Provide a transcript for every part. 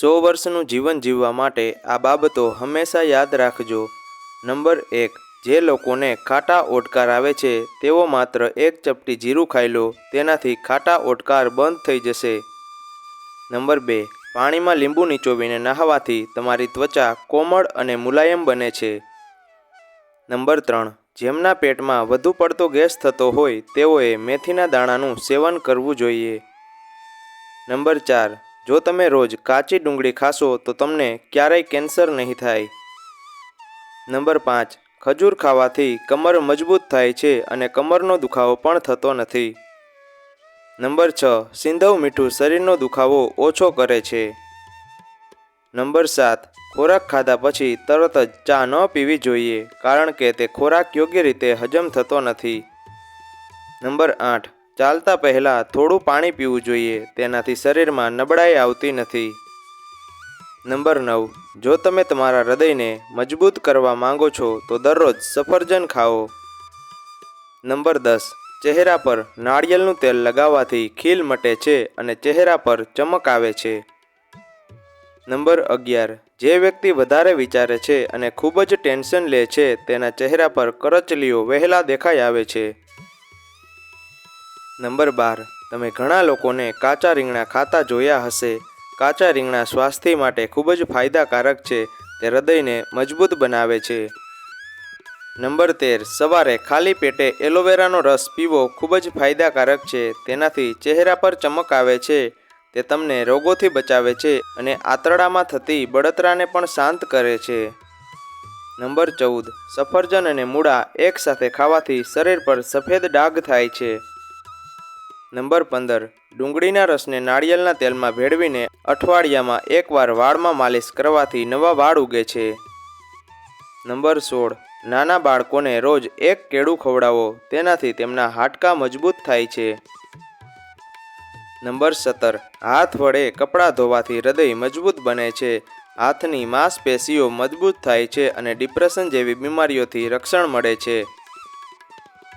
સો વર્ષનું જીવન જીવવા માટે આ બાબતો હંમેશા યાદ રાખજો. નંબર એક, જે લોકોને ખાટા ઓડકાર આવે છે, તેઓ માત્ર એક ચપટી જીરું ખાઈ લો, તેનાથી ખાટા ઓડકાર બંધ થઈ જશે. નંબર બે, પાણીમાં લીંબુ નીચોવીને નહાવાથી તમારી ત્વચા કોમળ અને મુલાયમ બને છે. નંબર ત્રણ, જેમના પેટમાં વધુ પડતો ગેસ થતો હોય, તેઓએ મેથીના દાણાનું સેવન કરવું જોઈએ. નંબર ચાર જો તમે રોજ કાચી ડુંગળી ખાશો, તો તમને ક્યારેય કેન્સર નહીં થાય. નંબર પાંચ, ખજૂર ખાવાથી કમર મજબૂત થાય છે અને કમરનો દુખાવો પણ થતો નથી. નંબર છ, સિંધવ મીઠું શરીરનો દુખાવો ઓછો કરે છે. નંબર સાત, ખોરાક ખાધા પછી તરત જ ચા ન પીવી જોઈએ, કારણ કે તે ખોરાક યોગ્ય રીતે હજમ થતો નથી. નંબર આઠ ચાલતા પહેલાં થોડું પાણી પીવું જોઈએ. તેનાથી શરીરમાં નબળાઈ આવતી નથી. નંબર નવ. જો તમે તમારા હૃદયને મજબૂત કરવા માંગો છો, તો દરરોજ સફરજન ખાઓ. નંબર દસ. ચહેરા પર નાળિયેરનું તેલ લગાવવાથી ખીલ મટે છે અને ચહેરા પર ચમક આવે છે. નંબર અગિયાર. જે વ્યક્તિ વધારે વિચારે છે અને ખૂબ જ ટેન્શન લે છે, તેના ચહેરા પર કરચલીઓ વહેલા દેખાઈ આવે છે. નંબર બાર, તમે ઘણા લોકોને કાચા રીંગણા ખાતા જોયા હશે. કાચા રીંગણા સ્વાસ્થ્ય માટે ખૂબ જ ફાયદાકારક છે, તે હૃદયને મજબૂત બનાવે છે. નંબર તેર, સવારે ખાલી પેટે એલોવેરાનો રસ પીવો ખૂબ જ ફાયદાકારક છે, તેનાથી ચહેરા પર ચમક આવે છે, તે તમને રોગોથી બચાવે છે અને આંતરડામાં થતી બળતરાને પણ શાંત કરે છે. નંબર ચૌદ, સફરજન અને મૂળા એકસાથે ખાવાથી શરીર પર સફેદ ડાઘ થાય છે. નંબર પંદર. ડુંગળીના રસને નાળિયેરના તેલમાં ભેળવીને અઠવાડિયામાં એકવાર વાળમાં માલિશ કરવાથી નવા વાળ ઉગે છે. નંબર સોળ. નાના બાળકોને રોજ એક કેળું ખવડાવો, તેનાથી તેમના હાડકાં મજબૂત થાય છે. નંબર સત્તર. હાથ વડે કપડાં ધોવાથી હૃદય મજબૂત બને છે. હાથની માંસપેશીઓ મજબૂત થાય છે અને ડિપ્રેશન જેવી બીમારીઓથી રક્ષણ મળે છે.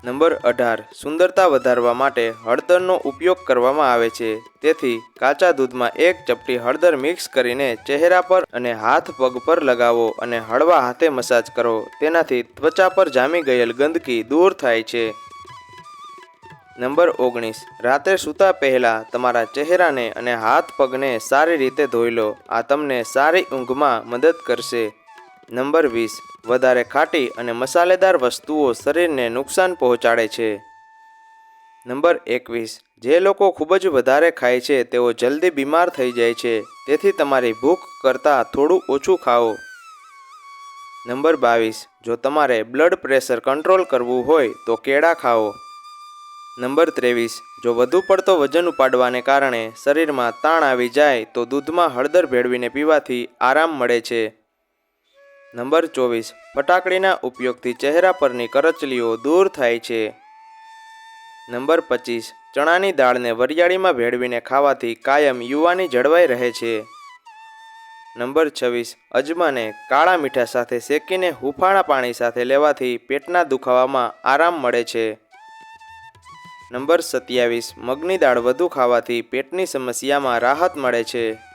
નંબર અઢાર, સુંદરતા વધારવા માટે હળદરનો ઉપયોગ કરવામાં આવે છે. તેથી કાચા દૂધમાં એક ચપટી હળદર મિક્સ કરીને ચહેરા પર અને હાથ પગ પર લગાવો અને હળવા હાથે મસાજ કરો. તેનાથી ત્વચા પર જામી ગયેલ ગંદકી દૂર થાય છે. નંબર ઓગણીસ, રાત્રે સૂતા પહેલાં તમારા ચહેરાને અને હાથ પગને સારી રીતે ધોઈ લો. આ તમને સારી ઊંઘમાં મદદ કરશે. નંબર વીસ, વધારે ખાટી અને મસાલેદાર વસ્તુઓ શરીરને નુકસાન પહોંચાડે છે. નંબર એકવીસ, જે લોકો ખૂબ જ વધારે ખાય છે, તેઓ જલ્દી બીમાર થઈ જાય છે, તેથી તમારી ભૂખ કરતાં થોડું ઓછું ખાઓ. નંબર બાવીસ, જો તમારે બ્લડ પ્રેશર કંટ્રોલ કરવું હોય, તો કેળા ખાઓ. નંબર ત્રેવીસ, જો વધુ પડતો વજન ઉપાડવાને કારણે શરીરમાં તાણ આવી જાય, તો દૂધમાં હળદર ભેળવીને પીવાથી આરામ મળે છે. નંબર ચોવીસ. ફટાકડીના ઉપયોગથી ચહેરા પરની કરચલીઓ દૂર થાય છે. નંબર પચીસ. ચણાની દાળને વરિયાળીમાં ભેળવીને ખાવાથી કાયમ યુવાની જળવાઈ રહે છે. નંબર છવ્વીસ. અજમાને કાળા મીઠા સાથે શેકીને હુફાળા પાણી સાથે લેવાથી પેટના દુખાવામાં આરામ મળે છે. નંબર સત્યાવીસ. મગની દાળ વધુ ખાવાથી પેટની સમસ્યામાં રાહત મળે છે.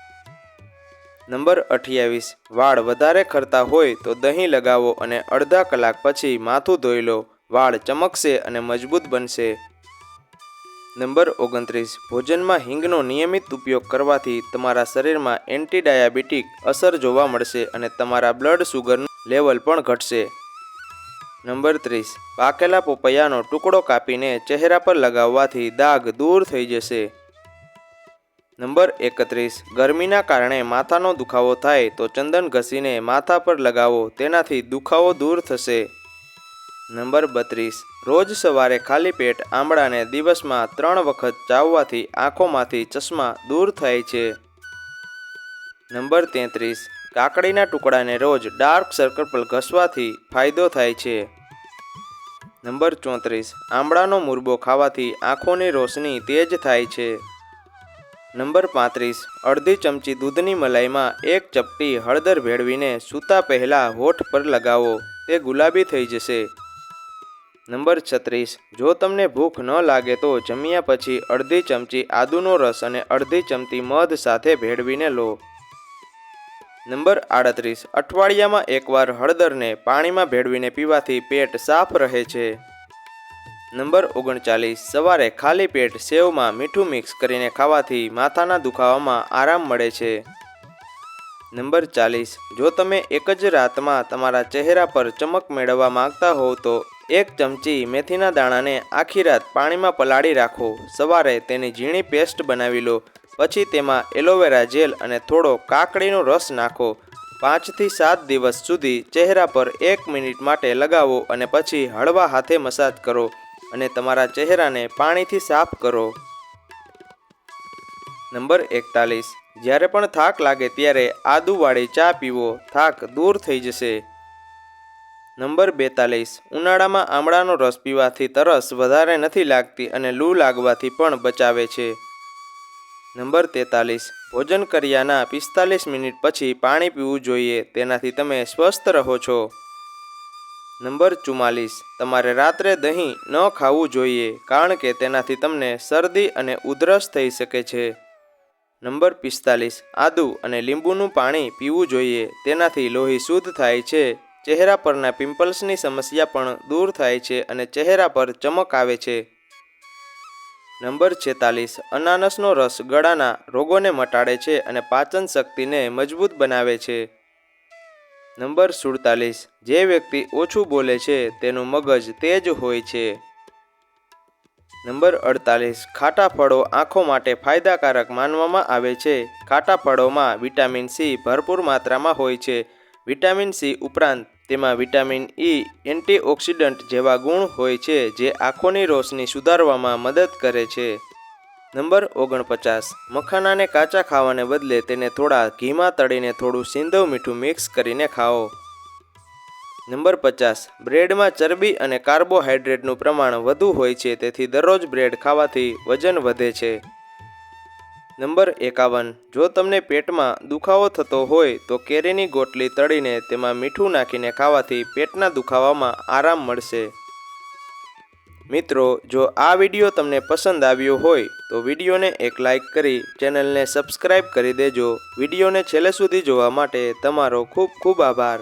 નંબર અઠ્યાવીસ, વાળ વધારે ખરતા હોય તો દહીં લગાવો અને અડધા કલાક પછી માથું ધોઈ લો. વાળ ચમકશે અને મજબૂત બનશે. નંબર ઓગણત્રીસ, ભોજનમાં હિંગનો નિયમિત ઉપયોગ કરવાથી તમારા શરીરમાં એન્ટી ડાયાબિટીક અસર જોવા મળશે અને તમારા બ્લડ શુગરનું લેવલ પણ ઘટશે. નંબર ત્રીસ, પાકેલા પોપૈયાનો ટુકડો કાપીને ચહેરા પર લગાવવાથી દાગ દૂર થઈ જશે. નંબર એકત્રીસ. ગરમીના કારણે માથાનો દુખાવો થાય તો ચંદન ઘસીને માથા પર લગાવો, તેનાથી દુખાવો દૂર થશે. નંબર બત્રીસ. રોજ સવારે ખાલી પેટ આંબળાને દિવસમાં ત્રણ વખત ચાવવાથી આંખોમાંથી ચશ્મા દૂર થાય છે. નંબર તેત્રીસ. કાકડીના ટુકડાને રોજ ડાર્ક સર્કલ પર ઘસવાથી ફાયદો થાય છે. નંબર ચોત્રીસ. આંબળાનો મુરબો ખાવાથી આંખોની રોશની તેજ થાય છે. નંબર પાંત્રીસ, અડધી ચમચી દૂધની મલાઈમાં એક ચપટી હળદર ભેળવીને સૂતા પહેલાં હોઠ પર લગાવો, તે ગુલાબી થઈ જશે. નંબર છત્રીસ, જો તમને ભૂખ ન લાગે તો જમ્યા પછી અડધી ચમચી આદુનો રસ અને અડધી ચમચી મધ સાથે ભેળવીને લો. નંબર આડત્રીસ, અઠવાડિયામાં એકવાર હળદરને પાણીમાં ભેળવીને પીવાથી પેટ સાફ રહે છે. નંબર ઓગણચાલીસ. સવારે ખાલી પેટ સેવમાં મીઠું મિક્સ કરીને ખાવાથી માથાના દુખાવામાં આરામ મળે છે. નંબર ચાલીસ. જો તમે એક જ રાતમાં તમારા ચહેરા પર ચમક મેળવવા માંગતા હોવ તો એક ચમચી મેથીના દાણાને આખી રાત પાણીમાં પલાળી રાખો. સવારે તેની ઝીણી પેસ્ટ બનાવી લો. પછી તેમાં એલોવેરા જેલ અને થોડો કાકડીનો રસ નાખો. પાંચથી સાત દિવસ સુધી ચહેરા પર એક મિનિટ માટે લગાવો અને પછી હળવા હાથે મસાજ કરો. અને તમારા ચહેરાને પાણીથી સાફ કરો. નંબર એકતાલીસ. જ્યારે પણ થાક લાગે ત્યારે આદુવાળી ચા પીવો. થાક દૂર થઈ જશે. નંબર બેતાલીસ. ઉનાળામાં આમળાનો રસ પીવાથી તરસ વધારે નથી લાગતી અને લૂ લાગવાથી પણ બચાવે છે. નંબર તેતાલીસ. ભોજન કર્યાના પિસ્તાલીસ મિનિટ પછી પાણી પીવું જોઈએ. તેનાથી તમે સ્વસ્થ રહો છો. નંબર ચુમ્માલીસ. તમારે રાત્રે દહીં ન ખાવું જોઈએ, કારણ કે તેનાથી તમને શરદી અને ઉધરસ થઈ શકે છે. નંબર પિસ્તાલીસ. આદુ અને લીંબુનું પાણી પીવું જોઈએ, તેનાથી લોહી શુદ્ધ થાય છે. ચહેરા પરના પિમ્પલ્સની સમસ્યા પણ દૂર થાય છે અને ચહેરા પર ચમક આવે છે. નંબર છેતાલીસ. અનાનસનો રસ ગળાના રોગોને મટાડે છે અને પાચન શક્તિને મજબૂત બનાવે છે. નંબર સુડતાલીસ. જે વ્યક્તિ ઓછું બોલે છે, તેનું મગજ તેજ હોય છે. નંબર અડતાલીસ. ખાટા ફળો આંખો માટે ફાયદાકારક માનવામાં આવે છે. ખાટા ફળોમાં વિટામિન સી ભરપૂર માત્રામાં હોય છે. વિટામિન સી ઉપરાંત તેમાં વિટામિન ઈ એન્ટીઓક્સિડન્ટ જેવા ગુણ હોય છે, જે આંખોની રોશની સુધારવામાં મદદ કરે છે. નંબર ઓગણપચાસ. મખાનાને કાચા ખાવાને બદલે તેને થોડા ઘીમાં તળીને થોડું સિંધવ મીઠું મિક્સ કરીને ખાઓ. નંબર પચાસ. બ્રેડમાં ચરબી અને કાર્બોહાઈડ્રેટનું પ્રમાણ વધુ હોય છે, તેથી દરરોજ બ્રેડ ખાવાથી વજન વધે છે. નંબર એકાવન. જો તમને પેટમાં દુખાવો થતો હોય, તો કેરીની ગોટલી તળીને તેમાં મીઠું નાખીને ખાવાથી પેટના દુખાવામાં આરામ મળશે. મિત્રો, જો આ વીડિયો તમને પસંદ આવ્યો હોય, તો વિડીયોને એક લાઈક કરી ચેનલને સબસ્ક્રાઈબ કરી દેજો. વિડીયોને છેલ્લે સુધી જોવા માટે તમારો ખૂબ ખૂબ આભાર.